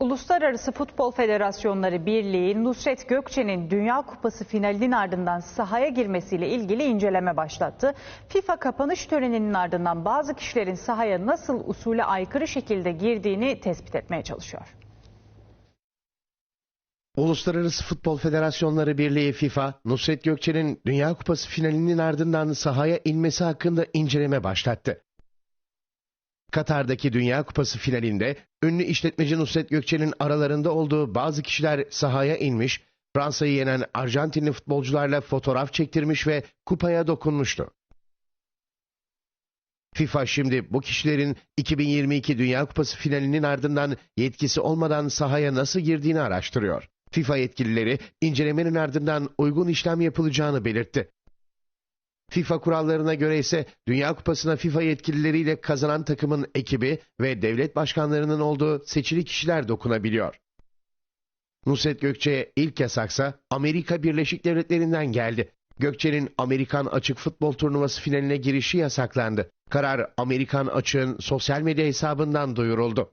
Uluslararası Futbol Federasyonları Birliği Nusret Gökçe'nin Dünya Kupası finalinin ardından sahaya girmesiyle ilgili inceleme başlattı. FIFA kapanış töreninin ardından bazı kişilerin sahaya nasıl usule aykırı şekilde girdiğini tespit etmeye çalışıyor. Uluslararası Futbol Federasyonları Birliği FIFA, Nusret Gökçe'nin Dünya Kupası finalinin ardından sahaya inmesi hakkında inceleme başlattı. Katar'daki Dünya Kupası finalinde ünlü işletmeci Nusret Gökçe'nin aralarında olduğu bazı kişiler sahaya inmiş, Fransa'yı yenen Arjantinli futbolcularla fotoğraf çektirmiş ve kupaya dokunmuştu. FIFA şimdi bu kişilerin 2022 Dünya Kupası finalinin ardından yetkisi olmadan sahaya nasıl girdiğini araştırıyor. FIFA yetkilileri incelemenin ardından uygun işlem yapılacağını belirtti. FIFA kurallarına göre ise Dünya Kupası'na FIFA yetkilileriyle kazanan takımın ekibi ve devlet başkanlarının olduğu seçili kişiler dokunabiliyor. Nusret Gökçe'ye ilk yasaksa Amerika Birleşik Devletleri'nden geldi. Gökçe'nin Amerikan Açık Futbol Turnuvası finaline girişi yasaklandı. Karar Amerikan Açık'ın sosyal medya hesabından duyuruldu.